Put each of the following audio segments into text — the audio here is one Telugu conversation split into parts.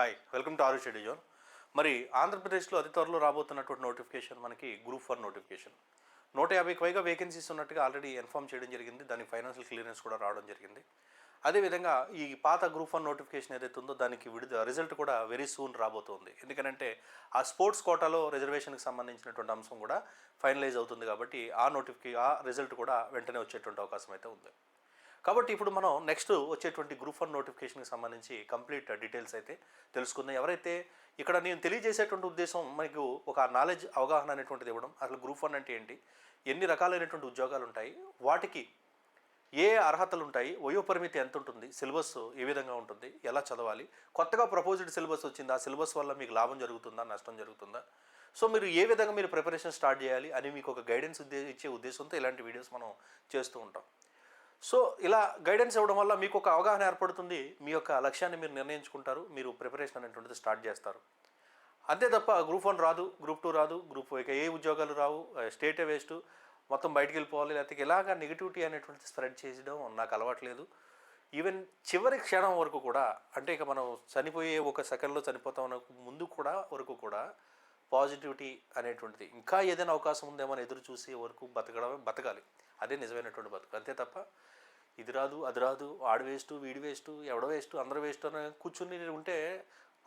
హాయ్ వెల్కమ్ టు ఆరు షెడ్యూ జోన్ మరి ఆంధ్రప్రదేశ్లో అతి త్వరలో రాబోతున్నటువంటి నోటిఫికేషన్ మనకి గ్రూప్ వన్ నోటిఫికేషన్ నూట యాభైకి పైగా వేకెన్సీస్ ఉన్నట్టుగా ఆల్రెడీ ఇన్ఫామ్ చేయడం జరిగింది. దాని ఫైనాన్షియల్ క్లియరెన్స్ కూడా రావడం జరిగింది. అదేవిధంగా ఈ పాత గ్రూప్ వన్ నోటిఫికేషన్ ఏదైతే ఉందో దానికి విడుదల రిజల్ట్ కూడా వెరీ సూన్ రాబోతుంది. ఎందుకంటే ఆ స్పోర్ట్స్ కోటాలో రిజర్వేషన్కి సంబంధించినటువంటి అంశం కూడా ఫైనలైజ్ అవుతుంది కాబట్టి ఆ నోటిఫికే ఆ రిజల్ట్ కూడా వెంటనే వచ్చేటువంటి అవకాశం అయితే ఉంది. కాబట్టి ఇప్పుడు మనం నెక్స్ట్ వచ్చేటువంటి గ్రూప్ వన్ నోటిఫికేషన్కి సంబంధించి కంప్లీట్ డీటెయిల్స్ అయితే తెలుసుకుందాం. ఎవరైతే ఇక్కడ నేను తెలియజేసేటువంటి ఉద్దేశం మనకు ఒక నాలెడ్జ్ అవగాహన అనేటువంటిది ఇవ్వడం అసలు గ్రూప్ వన్ అంటే ఏంటి ఎన్ని రకాలైనటువంటి ఉద్యోగాలు ఉంటాయి వాటికి ఏ అర్హతలు ఉంటాయి వయోపరిమితి ఎంత ఉంటుంది సిలబస్ ఏ విధంగా ఉంటుంది ఎలా చదవాలి కొత్తగా ప్రపోజ్డ్ సిలబస్ వచ్చిందా ఆ సిలబస్ వల్ల మీకు లాభం జరుగుతుందా నష్టం జరుగుతుందా? సో మీరు ఏ విధంగా మీరు ప్రిపరేషన్ స్టార్ట్ చేయాలి అని మీకు ఒక గైడెన్స్ ఉద్దే ఇచ్చే ఉద్దేశంతో ఇలాంటి వీడియోస్ మనం చేస్తూ ఉంటాం. సో ఇలా గైడెన్స్ ఇవ్వడం వల్ల మీకు ఒక అవగాహన ఏర్పడుతుంది మీ యొక్క లక్ష్యాన్ని మీరు నిర్ణయించుకుంటారు మీరు ప్రిపరేషన్ అనేటువంటిది స్టార్ట్ చేస్తారు. అంతే తప్ప గ్రూప్ వన్ రాదు గ్రూప్ టూ రాదు గ్రూప్ ఇక ఏ ఉద్యోగాలు రావు స్టేటే వేస్ట్ మొత్తం బయటికి వెళ్ళిపోవాలి లేకపోతే ఇలాగా నెగిటివిటీ అనేటువంటిది స్ప్రెడ్ చేయడం నాకు అలవాట్లేదు ఈవెన్ చివరి క్షణం వరకు కూడా అంటే ఇక మనం చనిపోయే ఒక సెకండ్లో చనిపోతాం ముందు కూడా వరకు కూడా పాజిటివిటీ అనేటువంటిది. ఇంకా ఏదైనా అవకాశం ఉందేమో ఎదురు చూసే వరకు బతకడమే బతకాలి. అదే నిజమైనటువంటి బతుకు. అంతే తప్ప ఇది రాదు అది రాదు ఆడు వేస్ట్ వీడి వేస్ట్ ఎవడో వేస్ట్ అందరూ వేస్ట్ అని కూర్చుని ఉంటే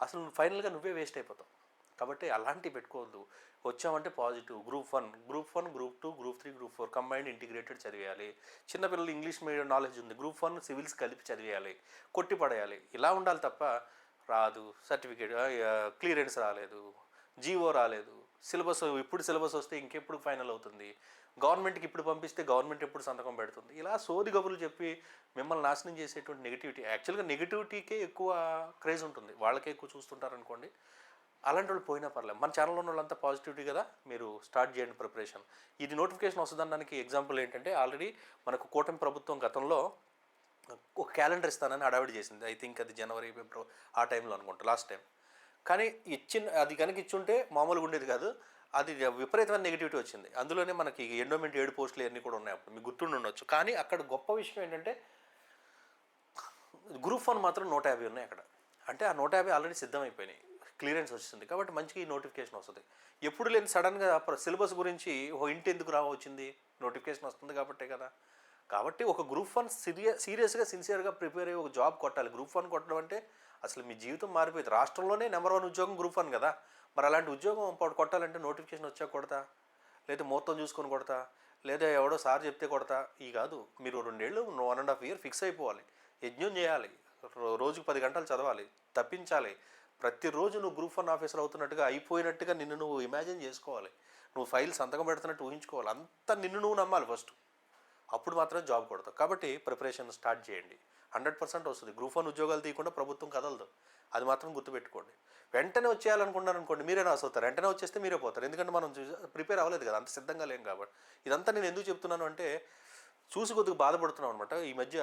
అసలు ఫైనల్గా నువ్వే వేస్ట్ అయిపోతావు. కాబట్టి అలాంటివి పెట్టుకోవద్దు. వచ్చామంటే positive group one group one group two group three group four combined integrated చదివేయాలి. చిన్నపిల్లలు ఇంగ్లీష్ మీడియం నాలెడ్జ్ ఉంది గ్రూప్ వన్ సివిల్స్ కలిపి చదివేయాలి కొట్టి పడేయాలి. ఇలా ఉండాలి తప్ప రాదు సర్టిఫికేట్ క్లియరెన్స్ రాలేదు జీవో రాలేదు. సిలబస్ ఇప్పుడు సిలబస్ వస్తే ఇంకెప్పుడు ఫైనల్ అవుతుంది? గవర్నమెంట్కి ఇప్పుడు పంపిస్తే గవర్నమెంట్ ఎప్పుడు సంతకం పెడుతుంది? ఇలా సోది గబులు చెప్పి మిమ్మల్ని నాశనం చేసేటువంటి నెగిటివిటీ యాక్చువల్గా నెగిటివిటీకే ఎక్కువ క్రేజ్ ఉంటుంది. వాళ్ళకే ఎక్కువ చూస్తుంటారు అనుకోండి అలాంటి వాళ్ళు పోయినా పర్లేదు. మన ఛానల్లో ఉన్న వాళ్ళంతా పాజిటివిటీ కదా? మీరు స్టార్ట్ చేయండి ప్రిపరేషన్ ఇది నోటిఫికేషన్ వస్తుందనడానికి ఎగ్జాంపుల్ ఏంటంటే ఆల్రెడీ మనకు కూటమి ప్రభుత్వం గతంలో ఒక క్యాలెండర్ ఇస్తానని హడావిడి చేసింది. ఐ థింక్ అది జనవరి ఫిబ్రవరి ఆ టైంలో అనుకుంటా లాస్ట్ టైం కానీ ఇచ్చిన అది కనుక ఇచ్చుంటే మామూలుగా ఉండేది కాదు. అది విపరీతమైన నెగిటివిటీ వచ్చింది. అందులోనే మనకి ఎండోమెంట్ ఏడు పోస్టులు ఇవన్నీ కూడా ఉన్నాయి అప్పుడు. మీకు గుర్తుండి ఉండొచ్చు. కానీ అక్కడ గొప్ప విషయం ఏంటంటే గ్రూప్ వన్ మాత్రం నూట యాభై ఉన్నాయి అక్కడ. అంటే ఆ నూట యాభై ఆల్రెడీ సిద్ధమైపోయినాయి. క్లియరెన్స్ వచ్చింది కాబట్టి మంచిగా ఈ నోటిఫికేషన్ వస్తుంది. ఎప్పుడు లేని సడన్గా సిలబస్ గురించి ఓ ఇంటి ఎందుకు రావ వచ్చింది? నోటిఫికేషన్ వస్తుంది కాబట్టే కదా. కాబట్టి ఒక గ్రూప్ వన్ సీరియస్ సీరియస్గా సిన్సియర్గా ప్రిపేర్ అయ్యి ఒక జాబ్ కొట్టాలి. గ్రూప్ వన్ కొట్టడం అంటే అసలు మీ జీవితం మారిపోయింది. రాష్ట్రంలోనే నెంబర్ వన్ ఉద్యోగం గ్రూప్ వన్ కదా. మరి అలాంటి ఉద్యోగం కొట్టాలంటే నోటిఫికేషన్ వచ్చా కొడతా? లేదా మొత్తం చూసుకొని కొడతా? లేదా ఎవడో సార్ చెప్తే కొడతా? ఈ కాదు మీరు రెండేళ్ళు one and half year fix అయిపోవాలి. యజ్ఞం చేయాలి. రోజుకు పది గంటలు చదవాలి. తప్పించాలి. ప్రతిరోజు నువ్వు గ్రూప్ వన్ ఆఫీసర్ అవుతున్నట్టుగా అయిపోయినట్టుగా నిన్ను నువ్వు ఇమాజిన్ చేసుకోవాలి. నువ్వు ఫైల్ సంతకం పెడుతున్నట్టు ఊహించుకోవాలి. అంత నిన్ను నువ్వు నమ్మాలి ఫస్ట్ అప్పుడు మాత్రమే జాబ్ కొడతావు. కాబట్టి ప్రిపరేషన్ స్టార్ట్ చేయండి. హండ్రెడ్ పర్సెంట్ వస్తుంది. గ్రూప్ వన్ ఉద్యోగాలు తీయకుండా ప్రభుత్వం కదలదు. అది మాత్రం గుర్తుపెట్టుకోండి. వెంటనే వచ్చేయాలనుకున్నారు అనుకోండి మీరే నాస్ అవుతారు వెంటనే వచ్చేస్తే మీరే పోతారు. ఎందుకంటే మనం ప్రిపేర్ అవ్వలేదు కదా అంత సిద్ధంగా లేం కాబట్టి. ఇదంతా నేను ఎందుకు చెప్తున్నాను అంటే చూసి కొద్దిగా బాధపడుతున్నాం అనమాట ఈ మధ్య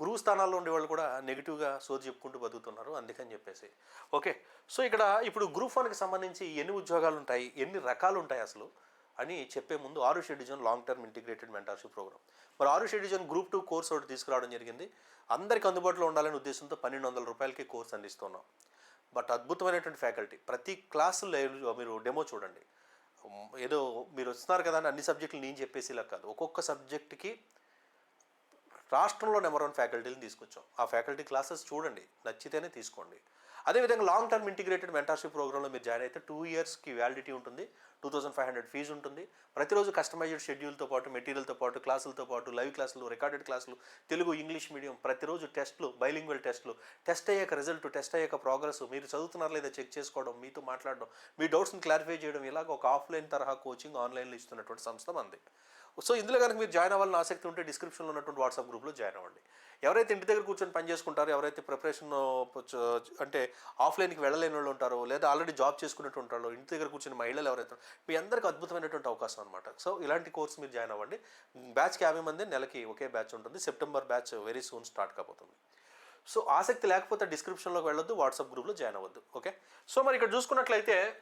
గురువు స్థానాల్లో ఉండే వాళ్ళు కూడా నెగిటివ్గా సోది చెప్పుకుంటూ బతుకుతున్నారు అందుకని చెప్పేసి. ఓకే. సో ఇక్కడ ఇప్పుడు గ్రూప్ వన్కి సంబంధించి ఎన్ని ఉద్యోగాలు ఉంటాయి ఎన్ని రకాలు ఉంటాయి అసలు? అని చెప్పే ముందు ఆరు షెడ్యూజన్ long term integrated mentorship program మరి ఆరు షెడ్యూజన్ గ్రూప్ టూ కోర్స్ ఒకటి తీసుకురావడం జరిగింది. అందరికి అందుబాటులో ఉండాలనే ఉద్దేశంతో పన్నెండు వందల రూపాయలకి కోర్స్ అందిస్తున్నాం. బట్ అద్భుతమైనటువంటి ఫ్యాకల్టీ ప్రతి క్లాసు మీరు డెమో చూడండి. ఏదో మీరు వస్తున్నారు కదా అని అన్ని సబ్జెక్టులు నేను చెప్పేసి ఇలా కాదు. ఒక్కొక్క సబ్జెక్ట్కి రాష్ట్రంలో నెంబర్ వన్ ఫ్యాకల్టీని తీసుకొచ్చాం. ఆ ఫ్యాకల్టీ క్లాసెస్ చూడండి. నచ్చితేనే తీసుకోండి. అదేవిధంగా లాంగ్ టర్మ్ ఇంటిగ్రేటెడ్ మెంటర్షిప్ ప్రోగ్రామ్లో మీరు జాయిన్ అయితే టూ ఇయర్స్కి వ్యాలిడిటీ ఉంటుంది. Two thousand five hundred fees ఉంటుంది. ప్రతిరోజు కస్టమైజ్డ్ షెడ్యూల్తో పాటు మెటీరియల్తో పాటు క్లాసులతో పాటు లైవ్ క్లాసులు రికార్డెడ్ క్లాసులు తెలుగు ఇంగ్లీష్ మీడియం ప్రతిరోజు టెస్ట్లు బైలింగ్వల్ టెస్ట్లు టెస్ట్ అయ్యాక రిజల్ట్ టెస్ట్ అయ్యాక ప్రోగ్రెస్ మీరు చదువుతున్నారా లేదా చెక్ చేసుకోవడం మీతో మాట్లాడడం మీ డౌట్స్ని క్లారిఫై చేయడం ఇలాగ ఒక ఆఫ్లైన్ తరహా కోచింగ్ ఆన్లైన్లో ఇస్తున్నటువంటి సంస్థ మంది. సో ఇందులో కనుక మీరు జాయిన్ అవ్వాలని ఆసక్తి ఉంటే డిస్క్రిప్షన్లో ఉన్నటువంటి వాట్సాప్ గ్రూప్లో జాయిన్ అవ్వండి. ఎవరైతే ఇంటి దగ్గర కూర్చొని పని చేసుకుంటారో ఎవరైతే ప్రిపరేషన్ అంటే ఆఫ్లైన్కి వెళ్ళలేని వాళ్ళు ఉంటారో లేదా ఆల్రెడీ జాబ్ చేసుకున్నట్టు ఉంటారో ఇంటి దగ్గర కూర్చొని మహిళలు ఎవరైతే మీ అందరికీ అద్భుతమైనటువంటి అవకాశం అనమాట సో ఇలాంటి కోర్స్ మీరు జాయిన్ అవ్వండి. బ్యాచ్కి యాభై మంది నెలకి ఒకే బ్యాచ్ ఉంటుంది. September batch very soon start కాబోతుంది. సో ఆసక్తి లేకపోతే డిస్క్రిప్షన్లోకి వెళ్ళొద్దు వాట్సాప్ గ్రూప్లో జాయిన్ అవ్వద్దు. ఓకే? సో మరి ఇక్కడ చూసుకున్నట్లయితే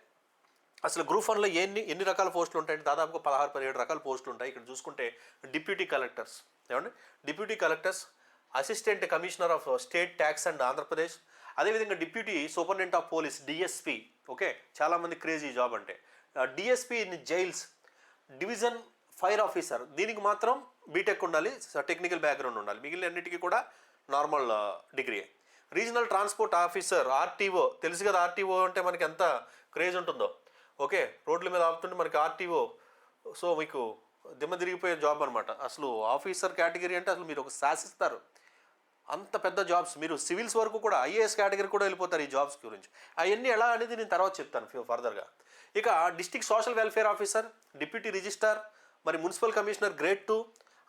అసలు గ్రూప్ వన్లో ఎన్ని ఎన్ని రకాల పోస్టులు ఉంటాయంటే దాదాపుగా పదహారు పదిహేడు రకాల పోస్టులు ఉంటాయి. ఇక్కడ చూసుకుంటే డిప్యూటీ కలెక్టర్స్. ఏమండి? Deputy collectors assistant commissioner of state tax and Andhra Pradesh. అదేవిధంగా deputy superintendent of police DSP. Okay? చాలామంది క్రేజీ జాబ్ అంటే. DSP in jails division fire officer దీనికి మాత్రం బీటెక్ ఉండాలి టెక్నికల్ బ్యాక్గ్రౌండ్ ఉండాలి. మిగిలిన అన్నిటికీ కూడా normal degree regional transport officer RTO తెలుసు కదా ఆర్టీఓ అంటే మనకి ఎంత క్రేజ్ ఉంటుందో? ఓకే రోడ్ల మీద ఆపుతుంటే మనకి ఆర్టీఓ సో మీకు దిమ్మ తిరిగిపోయే జాబ్ అనమాట అసలు ఆఫీసర్ కేటగిరీ అంటే అసలు మీరు ఒక శాసిస్తారు. అంత పెద్ద జాబ్స్ మీరు సివిల్స్ వరకు కూడా ఐఏఎస్ కేటగిరీ కూడా వెళ్ళిపోతారు ఈ జాబ్స్ గురించి. అవన్నీ ఎలా అనేది నేను తర్వాత చెప్తాను ఫర్దర్గా ఇక district social welfare officer deputy registrar మరి municipal commissioner grade two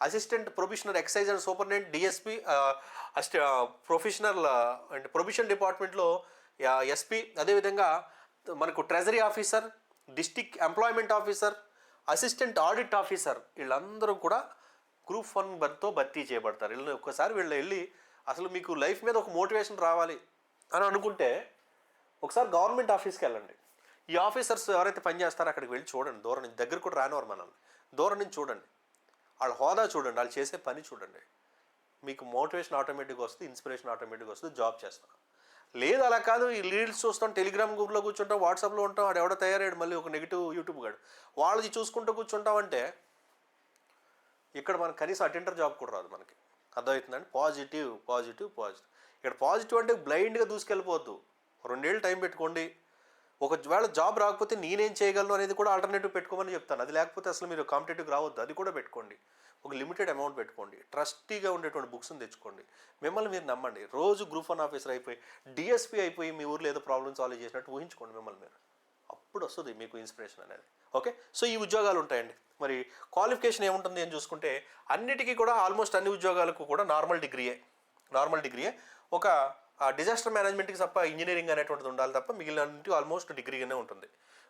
assistant professional excise and superintendent DSP assist professional and provision డిపార్ట్మెంట్లో ఎస్పీ అదేవిధంగా మనకు treasury officer district employment officer assistant audit officer వీళ్ళందరూ కూడా గ్రూప్ వన్ బర్త్తో భర్తీ చేయబడతారు. వీళ్ళు ఒక్కసారి వీళ్ళు వెళ్ళి అసలు మీకు లైఫ్ మీద ఒక మోటివేషన్ రావాలి అని అనుకుంటే ఒకసారి గవర్నమెంట్ ఆఫీస్కి వెళ్ళండి. ఈ ఆఫీసర్స్ ఎవరైతే పనిచేస్తారో అక్కడికి వెళ్ళి చూడండి. దూరం నుంచి దగ్గర కూడా రానివారు మనల్ని. దూరం నుంచి చూడండి. వాళ్ళ హోదా చూడండి. వాళ్ళు చేసే పని చూడండి. మీకు మోటివేషన్ ఆటోమేటిక్గా వస్తుంది ఇన్స్పిరేషన్ ఆటోమేటిక్గా వస్తుంది జాబ్ చేస్తాం లేదు అలా కాదు. ఈ రీల్స్ చూస్తాం టెలిగ్రామ్ గ్రూప్లో కూర్చుంటాం వాట్సాప్లో ఉంటాం వాడు ఎవడో తయారయ్యాడు మళ్ళీ ఒక నెగిటివ్ యూట్యూబ్ గాడు. వాళ్ళది చూసుకుంటూ కూర్చుంటాం అంటే ఇక్కడ మనకు కనీసం అటెండర్ జాబ్ కూడా రాదు మనకి. అర్థమవుతుందండి? Positive positive positive. ఇక్కడ పాజిటివ్ అంటే బ్లైండ్గా దూసుకెళ్ళిపోవద్దు. రెండేళ్ళు టైం పెట్టుకోండి. ఒకవేళ జాబ్ రాకపోతే నేనేం చేయగలను అనేది కూడా ఆల్టర్నేటివ్ పెట్టుకోమని చెప్తాను. అది లేకపోతే అసలు మీరు కాంపిటేటివ్ రావద్దు. అది కూడా పెట్టుకోండి. ఒక లిమిటెడ్ అమౌంట్ పెట్టుకోండి. ట్రస్టీగా ఉండేటువంటి బుక్స్ని తెచ్చుకోండి. మిమ్మల్ని మీరు నమ్మండి. రోజు గ్రూప్ వన్ ఆఫీసర్ అయిపోయి డిఎస్పీ అయిపోయి మీ ఊర్లో ఏదో ప్రాబ్లమ్ సాల్వ్ చేసినట్టు ఊహించుకోండి మిమ్మల్ని మీరు. అప్పుడు వస్తుంది మీకు ఇన్స్పిరేషన్ అనేది. ఓకే సో ఈ ఉద్యోగాలు ఉంటాయండి. మరి క్వాలిఫికేషన్ ఏముంటుంది అని చూసుకుంటే అన్నిటికీ కూడా ఆల్మోస్ట్ అన్ని ఉద్యోగాలకు కూడా నార్మల్ డిగ్రీయే నార్మల్ డిగ్రీయే ఒక డిజాస్టర్ మేనేజ్మెంట్కి తప్ప ఇంజనీరింగ్ అనేటువంటిది ఉండాలి తప్ప మిగిలిన ఆల్మోస్ట్ డిగ్రీగానే ఉంటుంది.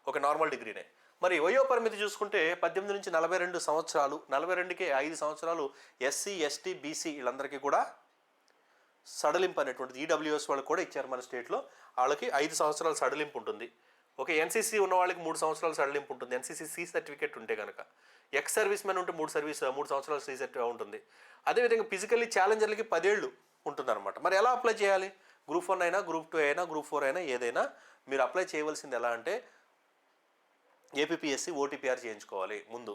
ఒక నార్మల్ డిగ్రీనే మరి వయో పరిమితి చూసుకుంటే పద్దెనిమిది నుంచి నలభై రెండు సంవత్సరాలు నలభై రెండుకి ఐదు సంవత్సరాలు ఎస్సీ ఎస్టీ బీసీ వీళ్ళందరికీ కూడా సడలింపు అనేటువంటిది ఈడబ్ల్యూఎస్ వాళ్ళకి కూడా ఇచ్చారు మన స్టేట్లో వాళ్ళకి ఐదు సంవత్సరాలు సడలింపు ఉంటుంది. ఓకే ఎన్సీసీ ఉన్న వాళ్ళకి మూడు సంవత్సరాలు సడలింపు ఉంటుంది. ఎన్సీసీ సి సర్టిఫికేట్ ఉంటే కనుక ఎక్స్ సర్వీస్ మెన్ ఉంటే మూడు సర్వీస్ మూడు సంవత్సరాలు సి సర్టిఫికేట్ ఉంటుంది. అదేవిధంగా ఫిజికల్లీ ఛాలెంజర్లకి పదేళ్ళు ఉంటుందన్నమాట. మరి ఎలా అప్లై చేయాలి? గ్రూప్ వన్ అయినా గ్రూప్ టూ అయినా గ్రూప్ ఫోర్ అయినా ఏదైనా మీరు అప్లై చేయవలసింది ఎలా అంటే ఏపీఎస్సి ఓటీపీఆర్ చేయించుకోవాలి ముందు.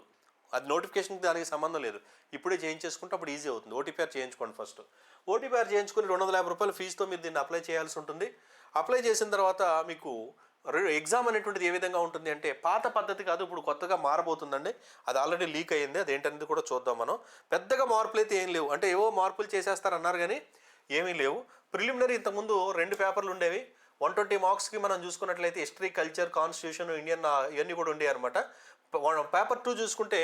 అది నోటిఫికేషన్కి దానికి సంబంధం లేదు. ఇప్పుడే చేయించేసుకుంటే అప్పుడు ఈజీ అవుతుంది. ఓటీపీఆర్ చేయించుకోండి ఫస్ట్ ఓటీపీఆర్ చేయించుకుని రెండు వందల యాభై రూపాయల ఫీజుతో మీరు దీన్ని అప్లై చేయాల్సి ఉంటుంది. అప్లై చేసిన తర్వాత మీకు ఎగ్జామ్ అనేటువంటిది ఏ విధంగా ఉంటుంది అంటే పాత పద్ధతి కాదు ఇప్పుడు కొత్తగా మారబోతుందండి. అది ఆల్రెడీ లీక్ అయ్యింది. అది ఏంటనేది కూడా చూద్దాం మనం. పెద్దగా మార్పులు అయితే ఏం లేవు. అంటే ఏవో మార్పులు చేసేస్తారన్నారు కానీ ఏమీ లేవు. ప్రిలిమినరీ ఇంతకుముందు రెండు పేపర్లు ఉండేవి. వన్ ట్వంటీ మార్క్స్కి మనం చూసుకున్నట్లయితే హిస్టరీ కల్చర్ కాన్స్టిట్యూషన్ ఇండియన్ ఇవన్నీ కూడా ఉండేవి అనమాట పేపర్ టూ చూసుకుంటే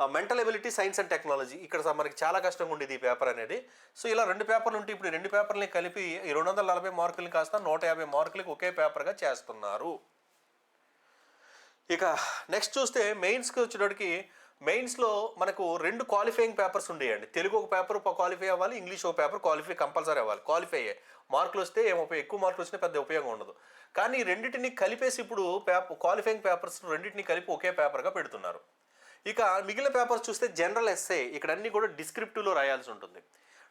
mental ability science and technology ఇక్కడ మనకి చాలా కష్టంగా ఉండేది ఈ పేపర్ అనేది. సో ఇలా రెండు పేపర్లు ఉంటే ఇప్పుడు రెండు పేపర్లని కలిపి ఈ రెండు వందల నలభై మార్కులని కాస్త నూట యాభై మార్కులకి ఒకే పేపర్గా చేస్తున్నారు. ఇక నెక్స్ట్ చూస్తే మెయిన్స్కి వచ్చేటప్పటికి మెయిన్స్లో మనకు రెండు క్వాలిఫైయింగ్ పేపర్స్ ఉండేయండి. తెలుగు ఒక పేపర్ క్వాలిఫై అవ్వాలి ఇంగ్లీష్ ఒక పేపర్ క్వాలిఫై కంపల్సరీ అవ్వాలి. క్వాలిఫై అయ్యే మార్కులు వస్తే ఏమో ఎక్కువ మార్కులు వచ్చినా పెద్ద ఉపయోగం ఉండదు. కానీ రెండింటిని కలిపేసి ఇప్పుడు పేపర్ క్వాలిఫైయింగ్ పేపర్స్ రెండింటిని కలిపి ఒకే పేపర్గా పెడుతున్నారు. ఇక మిగిలిన పేపర్స్ చూస్తే జనరల్ ఎస్ఐ ఇక్కడ అన్ని కూడా డిస్క్రిప్టివ్లో రాయాల్సి ఉంటుంది.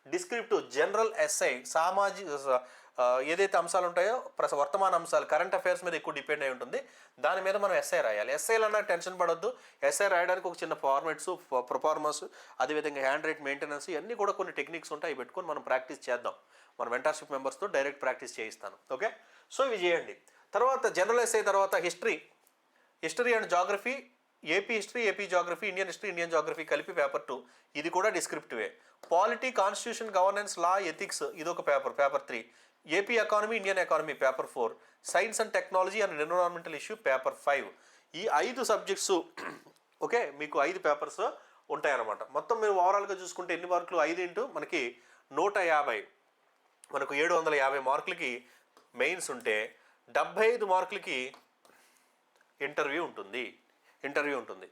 డిస్క్రిప్టివ్ జనరల్ ఎస్ఐ సామాజిక ఏదైతే అంశాలు ఉంటాయో ప్రస వర్తమాన అంశాలు కరెంట్ అఫైర్స్ మీద ఎక్కువ డిపెండ్ అయి ఉంటుంది. దాని మీద మనం ఎస్ఐ రాయాలి. ఎస్ఐలు అన్నా టెన్షన్ పడొద్దు. ఎస్ఐ రాయడానికి ఒక చిన్న ఫార్మాట్స్ ప్రొఫార్మర్స్ అదేవిధంగా హ్యాండ్ రైట్ మెయింటెనెన్స్ ఇవన్నీ కూడా కొన్ని టెక్నిక్స్ ఉంటాయి. అవి పెట్టుకొని మనం ప్రాక్టీస్ చేద్దాం. మన మెంటర్షిప్ మెంబర్స్తో డైరెక్ట్ ప్రాక్టీస్ చేయిస్తాను. ఓకే? సో ఇవి చేయండి. తర్వాత జనరల్ ఎస్ఐ తర్వాత history history and geography AP history AP geography Indian history Indian geography కలిపి పేపర్ టూ. ఇది కూడా డిస్క్రిప్టివే. Polity constitution governance law ethics ఒక paper paper three. AP economy Indian economy paper four. Science and technology and environmental issue paper five. ఈ ఐదు సబ్జెక్ట్స్ ఓకే మీకు ఐదు పేపర్స్ ఉంటాయన్నమాట. మొత్తం మీరు ఓవరాల్గా చూసుకుంటే ఎన్ని మార్కులు? ఐదు ఇంటూ మనకి నూట యాభై. మనకు ఏడు వందల యాభై మార్కులకి మెయిన్స్ ఉంటే డెబ్భై ఐదు మార్కులకి ఇంటర్వ్యూ ఉంటుంది. ఇంటర్వ్యూ ఉంటుంది.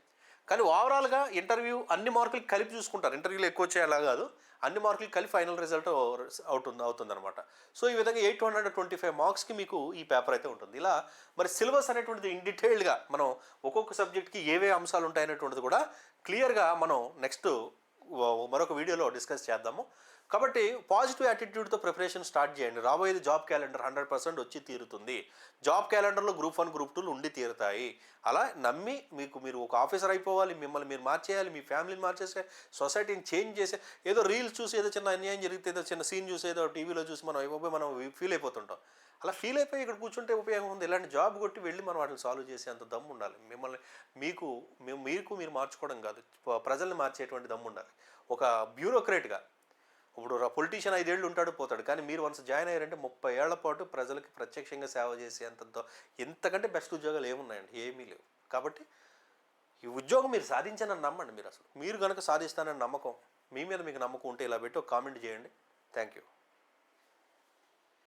కానీ ఓవరాల్గా ఇంటర్వ్యూ అన్ని మార్కులు కలిపి చూసుకుంటారు. ఇంటర్వ్యూలో ఎక్కువ వచ్చేలా కాదు. అన్ని మార్కులు కలిపి ఫైనల్ రిజల్ట్ అవుతుంది అవుతుంది అనమాట సో ఈ విధంగా ఎయిట్ హండ్రెడ్ ట్వంటీ ఫైవ్ మార్క్స్కి మీకు ఈ పేపర్ అయితే ఉంటుంది. ఇలా మరి సిలబస్ అనేటువంటిది ఇన్ డీటెయిల్డ్గా మనం ఒక్కొక్క సబ్జెక్ట్కి ఏవే అంశాలు ఉంటాయనేటువంటిది కూడా క్లియర్గా మనం నెక్స్ట్ మరొక వీడియోలో డిస్కస్ చేద్దాము. కాబట్టి పాజిటివ్ యాటిట్యూడ్తో ప్రిపరేషన్ స్టార్ట్ చేయండి. రాబోయేది జాబ్ క్యాలెండర్ హండ్రెడ్ పర్సెంట్ వచ్చి తీరుతుంది. జాబ్ క్యాలెండర్లో గ్రూప్ వన్ గ్రూప్ టూలు ఉండి తీరుతాయి. అలా నమ్మి మీకు మీరు ఒక ఆఫీసర్ అయిపోవాలి మిమ్మల్ని మీరు మార్చేయాలి మీ ఫ్యామిలీని మార్చేసే సొసైటీని చేంజ్ చేసే ఏదో రీల్స్ చూసి ఏదో చిన్న అన్యాయం జరిగితే ఏదో చిన్న సీన్ చూసి ఏదో టీవీలో చూసి మనం అయిపోయి మనం ఫీల్ అయిపోతుంటాం. అలా ఫీల్ అయిపోయి ఇక్కడ కూర్చుంటే ఉపయోగం ఉంది. ఇలాంటి జాబ్ కొట్టి వెళ్ళి మనం వాటిని సాల్వ్ చేసే అంత దమ్ము ఉండాలి. మిమ్మల్ని మీకు మేము మీకు మీరు మార్చుకోవడం కాదు. ప్రజల్ని మార్చేటువంటి దమ్ము ఉండాలి. ఒక బ్యూరోక్రేట్గా ఇప్పుడు పొలిటీషియన్ ఐదేళ్ళు ఉంటాడు పోతాడు. కానీ మీరు వన్స్ జాయిన్ అయ్యారంటే ముప్పై ఏళ్ళ పాటు ప్రజలకి ప్రత్యక్షంగా సేవ చేసే అంత ఎంతకంటే బెస్ట్ ఉద్యోగాలు ఏమున్నాయండి? ఏమీ లేవు. కాబట్టి ఈ ఉద్యోగం మీరు సాధించానని నమ్మండి మీరు అసలు. మీరు కనుక సాధిస్తానని నమ్మకం మీ మీద మీకు నమ్మకం ఉంటే ఇలా పెట్టి ఒక కామెంట్ చేయండి. Thank you